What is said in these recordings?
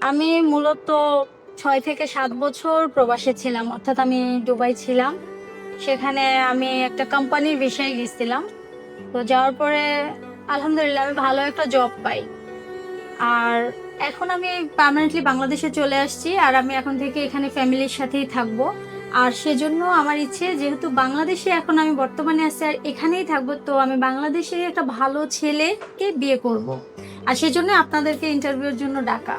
আমি মূলত ছয় থেকে সাত বছর প্রবাসে ছিলাম, অর্থাৎ আমি দুবাই ছিলাম। সেখানে আমি একটা কোম্পানির বিষয়ে গেছিলাম। তো যাওয়ার পরে আলহামদুলিল্লাহ আমি ভালো একটা জব পাই। আর এখন আমি পার্মানেন্টলি বাংলাদেশে চলে আসছি আর আমি এখন থেকে এখানে ফ্যামিলির সাথেই থাকব। আর সেজন্য আমার ইচ্ছে, যেহেতু বাংলাদেশে এখন আমি বর্তমানে আছি আর এখানেই থাকব, তো আমি বাংলাদেশের একটা ভালো ছেলেকে বিয়ে করব। আর সেজন্য আপনাদেরকে ইন্টারভিউর জন্য ডাকা।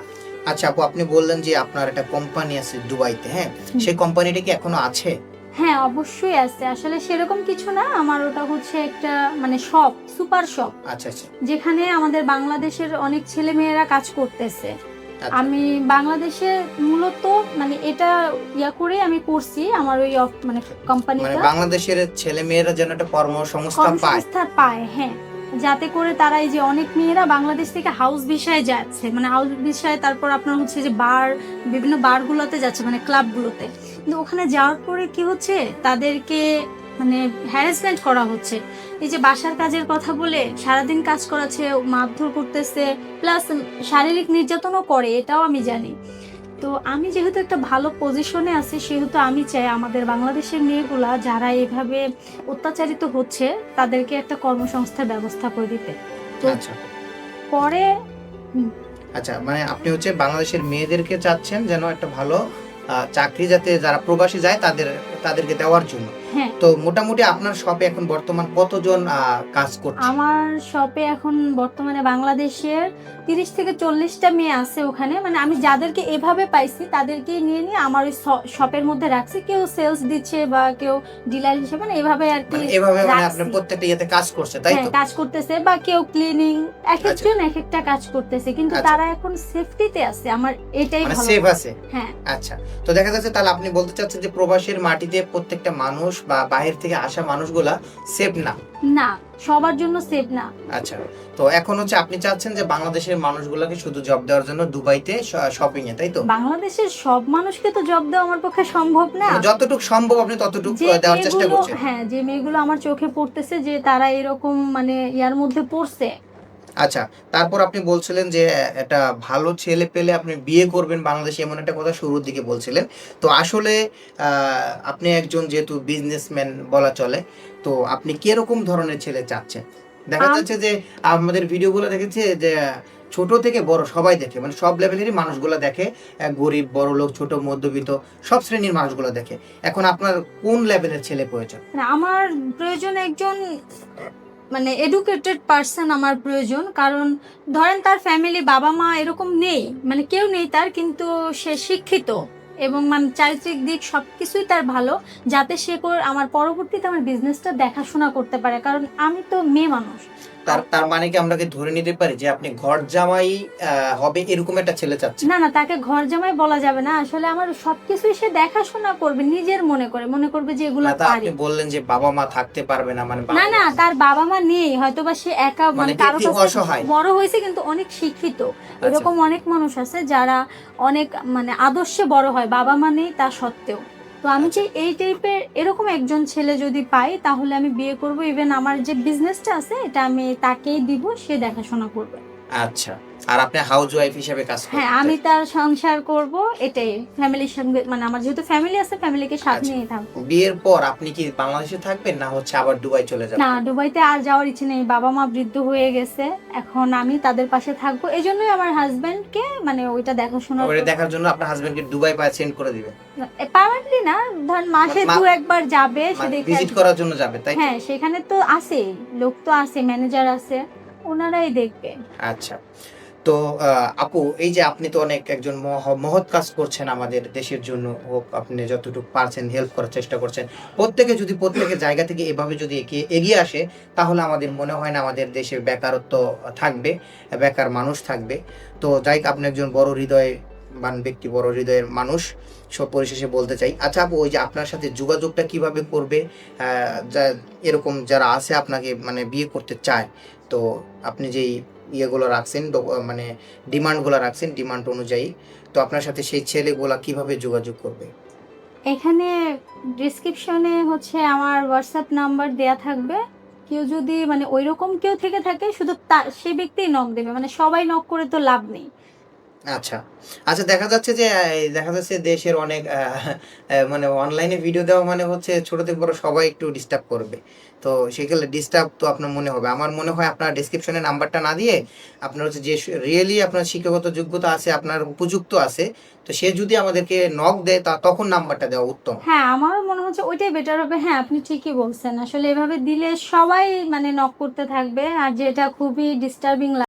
আচ্ছা আপু আপনি বললেন যে আপনার একটা কোম্পানি আছে দুবাইতে হ্যাঁ? সেই কোম্পানিটা কি এখনও আছে? হ্যাঁ অবশ্যই আছে। আসলে সেরকম কিছু না আমার ওটা হচ্ছে একটা মানে শপ সুপার শপ আচ্ছা আচ্ছা। যেখানে আমাদের বাংলাদেশের অনেক ছেলে মেয়েরা কাজ করতেছে। আচ্ছা। আমি বাংলাদেশে মূলত মানে এটা ইয়া করে আমি করছি আমার ওই মানে মানে কোম্পানিটা বাংলাদেশের ছেলে মেয়েরা যেন একটা কর্মসংস্থান পায়। পায় হ্যাঁ। যাতে করে তারা এই যে অনেক মেয়েরা বাংলাদেশ থেকে হাউস ভিসায় যাচ্ছে। মানে হাউস ভিসায় তারপর আপনার হচ্ছে যে বার বিভিন্ন বারগুলোতে যাচ্ছে মানে ক্লাবগুলোতে কিন্তু ওখানে যাওয়ার পরে কি হচ্ছে? তাদেরকে মানে হ্যারাসমেন্ট করা হচ্ছে। এই যে বাসার কাজের কথা বলে সারাদিন কাজ করাচ্ছে, মারধর করতেছে প্লাস শারীরিক নির্যাতনও করে, এটাও আমি জানি। তো আমি যেহেতু একটা ভালো পজিশনে আছি সেহেতু আমি চাই আমাদের বাংলাদেশের মেয়েগুলা যারা এভাবে অত্যাচারিত হচ্ছে তাদেরকে একটা কর্মসংস্থার ব্যবস্থা করে দিতে। তো আচ্ছা। পরে আচ্ছা মানে আপনি হচ্ছে বাংলাদেশের মেয়েদেরকে চাচ্ছেন যেন একটা ভালো চাকরি যাতে যারা প্রবাসী যায় তাদের তাদেরকে দেওয়ার জন্য। হ্যাঁ। তো মোটামুটি আপনার শপে এখন বর্তমান কতজন কাজ করছে? আমার শপে এখন বর্তমানে বাংলাদেশের তিরিশ থেকে চল্লিশটা মেয়ে আছে ওখানে। মানে আমি যাদেরকে এভাবে পাইছি তাদেরকে নিয়ে নিয়ে আমার ওই শপের মধ্যে রাখছি। কেউ সেলস দিচ্ছে বা কেউ ডিলার হিসেবে মানে এভাবে আর কি মানে এভাবে মানে। আপনার প্রত্যেকটা ইয়েতে কাজ করছে তাই হ্যাঁ তো? কাজ করতেছে বা কেউ ক্লিনিং এক আচ্ছা। একজন এক একটা কাজ করতেছে। কিন্তু আচ্ছা। তারা এখন সেফটিতে আছে আমার এটাই মানে ভালো সেফ আছে? হ্যাঁ। আচ্ছা। তো দেখা যাচ্ছে তাহলে আপনি বলতে চাচ্ছেন যে প্রবাসের মাটিতে প্রত্যেকটা মানুষ বা বাহির থেকে আসা মানুষগুলা সেফ না? না সবার জন্য সেফ না। আচ্ছা তো এখন হচ্ছে আপনি চাচ্ছেন যে বাংলাদেশের মানুষগুলোকে শুধু জব দেওয়ার জন্য দুবাইতে শপিং এ তাই তো? বাংলাদেশের সব মানুষকে তো জব দেওয়া আমার পক্ষে সম্ভব না। মানে যতটুকু সম্ভব আপনি ততটুকু দেওয়ার চেষ্টা করছেন। হ্যাঁ যে মেয়েগুলো আমার চোখে পড়তেছে যে তারা এরকম মানে ইয়ার মধ্যে পড়ছে আচ্ছা তারপর আপনি বলছিলেন যে একটা ভালো ছেলে পেলে আপনি বিয়ে করবেন বাংলাদেশে এমন একটা কথা শুরুর দিকে বলছিলেন। তো আসলে আপনি একজন যেহেতু বিজনেসম্যান বলা চলে তো আপনি কীরকম ধরনের ছেলে চাচ্ছেন? দেখা যাচ্ছে যে আমাদের ভিডিওগুলো দেখেছে যে ছোট থেকে বড় সবাই দেখে মানে সব লেভেলেরই মানুষগুলো দেখে গরিব বড় লোক ছোট মধ্যবিত্ত সব শ্রেণির মানুষগুলো দেখে। এখন আপনার কোন লেভেলের ছেলে প্রয়োজন? মানে আমার প্রয়োজন একজন মানে এডুকেটেড পার্সন আমার প্রয়োজন। কারণ ধরেন তার ফ্যামিলি বাবা মা এরকম নেই মানে কেউ নেই তার, কিন্তু সে শিক্ষিত এবং মানে চারিত্রিক দিক সব কিছুই তার ভালো, যাতে সে আমার পরবর্তীতে আমার বিজনেসটা দেখাশোনা করতে পারে। কারণ আমি তো মেয়ে মানুষ। তার তার মানে কি আমরা কি ধরে নিতে পারি যে আপনি ঘর জামাই হবে এরকম একটা ছেলে চাচ্ছেন না না তাকে ঘর জামাই বলা যাবে না। আসলে আমার সবকিছুই সে দেখাশোনা করবে নিজের মনে করে মনে করবে যে এগুলো পারি আপনি বললেন যে বাবা মা থাকতে পারবে না মানে না না তার বাবা মা নেই হয়তো বা সে একা মানে মানে কারও কাছে। বড় হয়েছে কিন্তু অনেক শিক্ষিত। আচ্ছা। এরকম অনেক মানুষ আছে যারা অনেক মানে আদর্শে বড় হয় বাবা মা নেই তা সত্ত্বেও। তো আমি চাই যে এই টাইপের এরকম একজন ছেলে যদি পাই, তাহলে আমি বিয়ে করব। ইভেন আমার যে বিজনেসটা আছে, এটা আমি তাকেই দিব, সে দেখাশোনা করবে। আচ্ছা আর আপনি হাউস ওয়াইফ হিসেবে কাজ করতে হ্যাঁ আমি তার সংসার করব এটাই। ফ্যামিলির সঙ্গে মানে আমার যেহেতু ফ্যামিলি আছে ফ্যামিলিকে সাথে আচ্ছা। নিয়ে থাকব। বিয়ের পর আপনি কি বাংলাদেশে থাকবেন না হচ্ছে আবার দুবাই চলে যাবেন? না দুবাইতে আর যাওয়ার ইচ্ছে নেই। বাবা মা বৃদ্ধ হয়ে গেছে এখন আমি তাদের পাশে থাকব। এই জন্যই আমার হাজবেন্ডকে মানে ওইটা দেখাশোনা ওটা দেখার জন্য আপনার হাজবেন্ডকে দুবাই পায় সেন্ড করে দিবেন? পার্মানেন্টলি না ধর মাসে দু একবার যাবে সে দেখে ভিজিট করার জন্য যাবে তাই হ্যাঁ সেখানে তো আছে লোক তো আছে ম্যানেজার আছে। ওনারাই দেখবে। আচ্ছা। তো আপু, এই যে আপনি তো অনেক একজন মহ- মহৎ কাজ করছেন আমাদের দেশের জন্য, হোক আপনি যতটুকু পারছেন হেল্প করার চেষ্টা করছেন। প্রত্যেকে যদি প্রত্যেকের জায়গা থেকে এভাবে যদি এগিয়ে আসে, তাহলে আমাদের মনে হয় না আমাদের দেশে বেকারত্ব থাকবে, বেকার মানুষ থাকবে। তো যাই আপনি একজন বড় হৃদয় বান ব্যক্তি, বড় হৃদয়ের মানুষ। সব পরিশেষে বলতে চাই আচ্ছা আপু, ওই যে আপনার সাথে যোগাযোগটা কীভাবে করবে? যা- এরকম যারা আছে আপনাকে মানে বিয়ে করতে চায় তো আপনি যেই ইয়েগুলো রাখছেন মানে ডিমান্ডগুলো রাখছেন, ডিমান্ড অনুযায়ী, তো আপনার সাথে সেই ছেলেগুলো কীভাবে যোগাযোগ করবে? এখানে ডিসক্রিপশনে হচ্ছে আমার হোয়াটসঅ্যাপ নাম্বার দেয়া থাকবে। কেউ যদি মানে ওইরকম কেউ থেকে থাকে, শুধু তা, সে ব্যক্তি নক দেবে। মানে সবাই নক করে তো লাভ নেই। আচ্ছা। আচ্ছা দেখা যাচ্ছে যে দেখা যাচ্ছে দেশের অনেক মানে অনলাইনে ভিডিও দেওয়া মানে হচ্ছে ছোট থেকে বড় সবাই একটু ডিস্টার্ব করবে। তো সেক্ষেত্রে ডিস্টার্ব তো আপনার মনে হবে। আমার মনে হয় আপনার ডিসক্রিপশনে নাম্বারটা না দিয়ে আপনার হচ্ছে যে রিয়েলি আপনার শিক্ষাগত যোগ্যতা আছে, আপনার উপযুক্ত আছে, তো সে যদি আমাদেরকে নক দেয়, তা তখন নাম্বারটা দেওয়া উত্তম। হ্যাঁ আমার মনে হচ্ছে ওইটাই বেটার হবে। হ্যাঁ আপনি ঠিকই বলছেন। আসলে এভাবে দিলে সবাই মানে নক করতে থাকবে। আর যেটা খুবই ডিস্টার্বিং